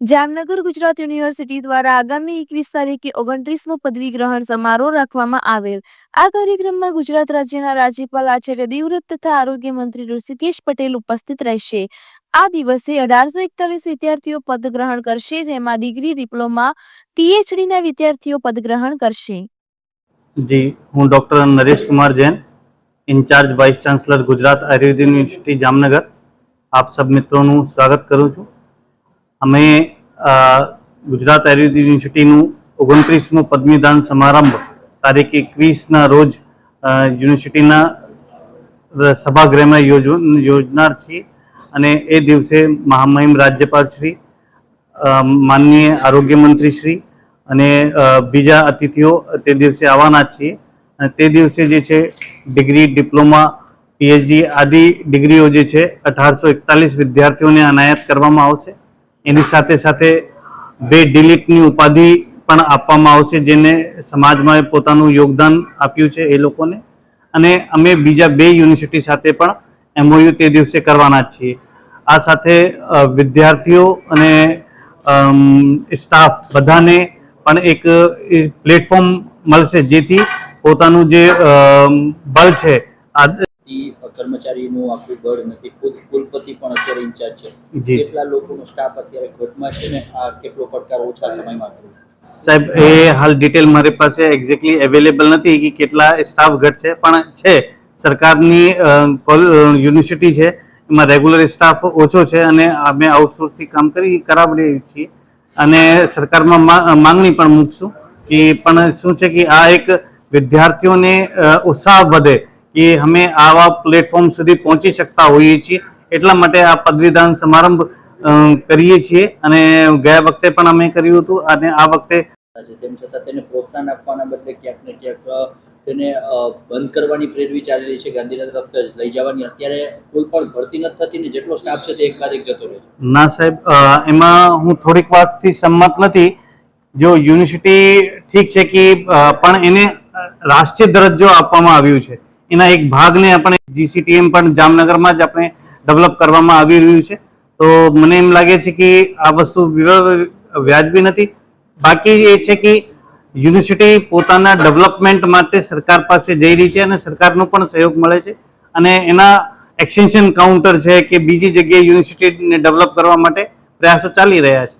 Jamnagar Gujarat university દ્વારા આગામી એકવીસ તારીખે ઓગણત્રીસમો પદવી ગ્રહણ સમારોહ રાખવામાં આવેલ. આ કાર્યક્રમમાં ગુજરાત રાજ્યના રાજ્યપાલ આચાર્ય દેવવ્રત તથા આરોગ્ય મંત્રી ઋષિકેશ પટેલ ઉપસ્થિત રહેશે. આ દિવસે અઢારસો એકતાલીસ વિદ્યાર્થીઓ પદ ગ્રહણ કરશે, જેમાં ડિગ્રી, ડિપ્લોમા પીએચડીના વિદ્યાર્થીઓ પદ ગ્રહણ કરશે. જી, હું doctor Naresh Kumar Jain, in-charge vice chancellor Gujarat Ayurved university Jamnagar. આપ સબ મિત્રોનું સ્વાગત કરું છું. અમે ગુજરાત આયુર્વેદ યુનિવર્સિટીનું ઓગણત્રીસમું પદવીદાન સમારંભ તારીખ એકવીસના રોજ યુનિવર્સિટીના સભાગૃહમાં યોજ યોજનાર છીએ. અને એ દિવસે મહામહિમ રાજ્યપાલ શ્રી માનનીય આરોગ્ય મંત્રી શ્રી અને બીજા અતિથિઓ તે દિવસે આવવાના છીએ. અને તે દિવસે જે છે ડિગ્રી, ડિપ્લોમા, પીએચડી આદિ ડિગ્રીઓ જે છે અઢારસો એકતાલીસ વિદ્યાર્થીઓને અનાયત કરવામાં આવશે. એની સાથે સાથે બે ડિલીટની ઉપાધિ પણ આપવામાં આવશે જેને સમાજમાં પોતાનું યોગદાન આપ્યું છે એ લોકોને. અને અમે બીજા બે યુનિવર્સિટી સાથે પણ એમઓયુ તે દિવસે કરવાના છીએ. આ સાથે વિદ્યાર્થીઓ અને સ્ટાફ બધાને પણ એક પ્લેટફોર્મ મળશે જેથી પોતાનું જે બળ છે, આ કર્મચારીનું આખું દળ નથી ખુદ કુલપતિ પણ અત્યારે ઇન્ચાર્જ છે. કેટલા લોકોનો સ્ટાફ અત્યારે ઘટમાં છે ને આ કેટલો પડકાર ઓછા સમયમાં કર્યો સાહેબ એ હાલ ડિટેલ મારી પાસે એક્ઝેક્ટલી અવેલેબલ નથી કે કેટલા સ્ટાફ ઘટ છે પણ છે. સરકારની યુનિવર્સિટી છે એમાં રેગ્યુલર સ્ટાફ ઓછો છે અને અમે આઉટસોર્સથી કામ કરી કરાવી છીએ. અને સરકારમાં માંગણી પણ મૂકશું કે પણ શું છે કે આ એક વિદ્યાર્થીઓને ઉત્સાહ વધે કે અમે આવા પ્લેટફોર્મ સુધી પહોંચી શકતા હોઈએ છીએ. એટલા માટે આ પદવીદાન સમારંભ કરીએ છીએ અને ગયા વખતે પણ અમે કર્યું હતું અને આ વખતે તેમ છતાં તેને પ્રોત્સાહન આપવાના બદલે ક્યાંક ને ક્યાંક તેને બંધ કરવાની પ્રેરવી ચાલી રહી છે. ગાંધીનગર તરફ જ લઈ જવાની. અત્યારે કોઈ પણ ભરતી નથી થતી ને જેટલો સ્ટાફ છે તે એક બાદ એક જતો રહે ના સાહેબ એમાં હું થોડીક વાતથી સંમત નથી. જો યુનિવર્સિટી ઠીક છે કે પણ એને રાષ્ટ્રીય દરજ્જો આપવામાં આવ્યું છે. એના એક ભાગને આપણે જીસીટીએમ પણ જામનગરમાં જ આપણે ડેવલપ કરવામાં આવી રહ્યું છે. તો મને એમ લાગે છે કે આ વસ્તુ વ્ય- વ્યાજબી નથી. બાકી એ છે કે યુનિવર્સિટી પોતાના ડેવલપમેન્ટ માટે સરકાર પાસે જઈ રહી છે અને સરકારનો પણ સહયોગ મળે છે. અને એના એક્સટેન્શન કાઉન્ટર છે કે બીજી જગ્યાએ યુનિવર્સિટીને ડેવલપ કરવા માટે પ્રયાસો ચાલી રહ્યા છે.